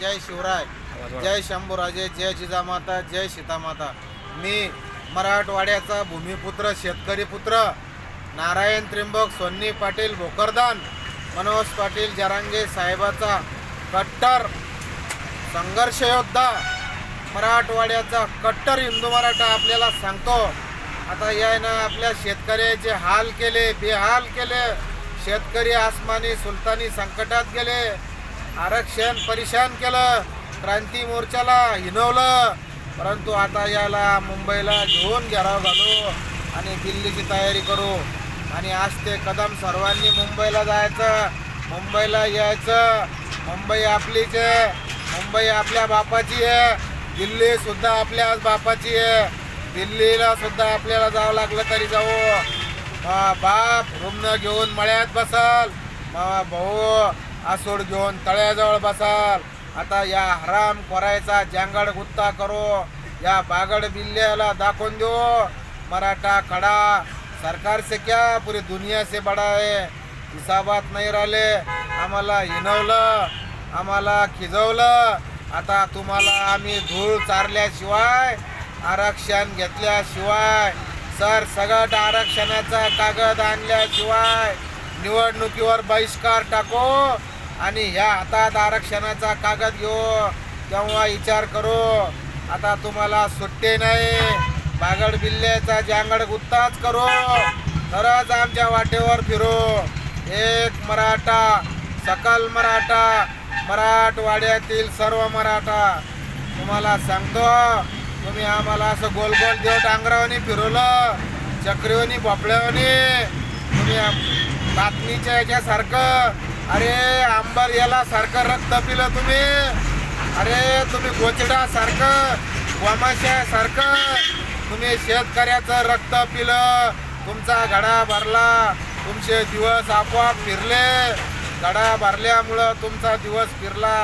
जय शिवराय जय शंभूराजे जय जिजामाता जय सीतामाता. मी मराठवाड्याचा भूमिपुत्र शेतकरी पुत्र नारायण त्र्यंबक सोन्नी पाटील भोकरदान मनोज पाटील जरांगे साहेबाचा कट्टर संघर्ष योद्धा मराठवाड्याचा कट्टर हिंदू मराठा आपल्याला सांगतो. आता यानं आपल्या शेतकऱ्याचे हाल केले बेहाल केले. शेतकरी आसमानी सुलतानी संकटात गेले. आरक्षण परेशान केलं क्रांती मोर्चाला हिनवलं. परंतु आता याला मुंबईला घेऊन घेराव घालू आणि दिल्लीची तयारी करू. आणि आज ते कदम सर्वांनी मुंबईला जायचं. मुंबईला यायचं. मुंबई आपलीच आहे. मुंबई आपल्या बापाची आहे. दिल्ली सुद्धा आपल्याच बापाची आहे. दिल्लीला सुद्धा आपल्याला जावं लागलं तरी जाऊ. बाप रुग्ण घेऊन मळ्यात बसाल. भाऊ आसूड घेऊन तळ्याजवळ बसाल. आता या हराम खोरायचा जांगड गुत्ता करू. या बागड बिल्ल्याला दाखवून देऊ. मराठा खडा सरकार से क्या पुरी दुनिया से बडा आहे हिसाबात नाही राहिले. आम्हाला हिनवलं आम्हाला खिजवलं. आता तुम्हाला आम्ही धूळ चारल्याशिवाय आरक्षण घेतल्याशिवाय सर सगट आरक्षणाचा कागद आणल्याशिवाय निवडणुकीवर बहिष्कार टाको. आणि ह्या हातात आरक्षणाचा कागद घेऊ. तेव्हा विचार करू. आता तुम्हाला सुट्टे नाही. बागड बिल्ल्याचा जांगड गुत्ताच करू. तरच आमच्या वाटेवर फिरू. एक मराठा सकल मराठा मराठवाड्यातील सर्व मराठा. तुम्हाला सांगतो तुम्ही आम्हाला असं गोल गोल देव डांगरावनी फिरवलं चक्रीवनी भोपळ्यावनी. तुम्ही बातमीच्या याच्यासारखं अरे आंबर याला सारखं रक्त पिलं तुम्ही. अरे तुम्ही गोचडा सारखं गोमाशासारखं तुम्ही शेतकऱ्याचं रक्त पिलं तुमचा घडा भरला तुमचे दिवस आपोआप फिरले. घडा भरल्यामुळं तुमचा दिवस फिरला.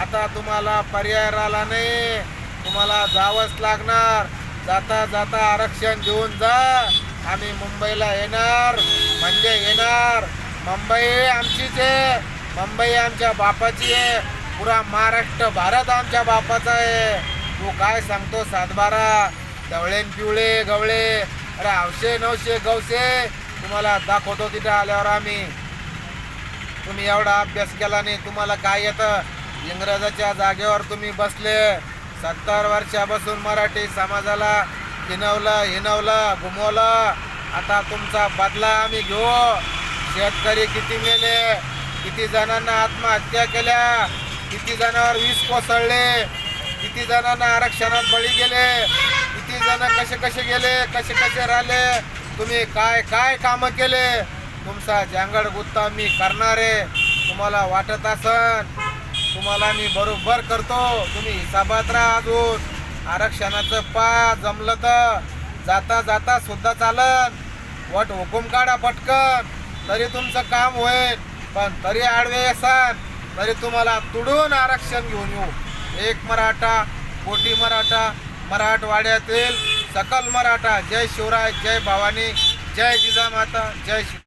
आता तुम्हाला पर्याय राहिला नाही. तुम्हाला जावंच लागणार. जाता जाता आरक्षण घेऊन जा. आम्ही मुंबईला येणार. मुंबई आमचीच आहे. मुंबई आमच्या बापाची आहे. पुरा महाराष्ट्र भारत आमच्या बापाचा आहे. तू काय सांगतो सातबारा? धवळेन पिवळे गवळे. अरे आवशे नवशे गवसे तुम्हाला दाखवतो तिथे आल्यावर आम्ही. तुम्ही एवढा अभ्यास केला नाही तुम्हाला काय येतं? इंग्रजाच्या जागेवर तुम्ही बसले. सत्तर वर्षापासून मराठी समाजाला हिनवलं हिनवलं घुमवलं. आता तुमचा बदला आम्ही घेऊ. शेतकरी किती मेले किती जणांना आत्महत्या केल्या किती जणांवर वीज कोसळले किती जणांना आरक्षणात बळी गेले किती जण कसे कसे गेले कसे कसे राहिले तुम्ही काय काय कामं केले तुमचा जांगड गुत्ता मी करणार आहे तुम्हाला वाटत असन तुम्हाला मी बरोबर करतो तुम्ही हिसाबात राहा अजून. आरक्षणाचं पा जमलं तर जाता जाता सुद्धा चालन वट हुकूम काढा पटकन. तरी तुमचं काम होईल पण तरी आडवे असाल तरी तुम्हाला तुडून आरक्षण घेऊन येऊ. एक मराठा कोटी मराठा मराठवाड्यातील सकल मराठा. जय शिवराय जय भवानी जय जिजामाता जय शिव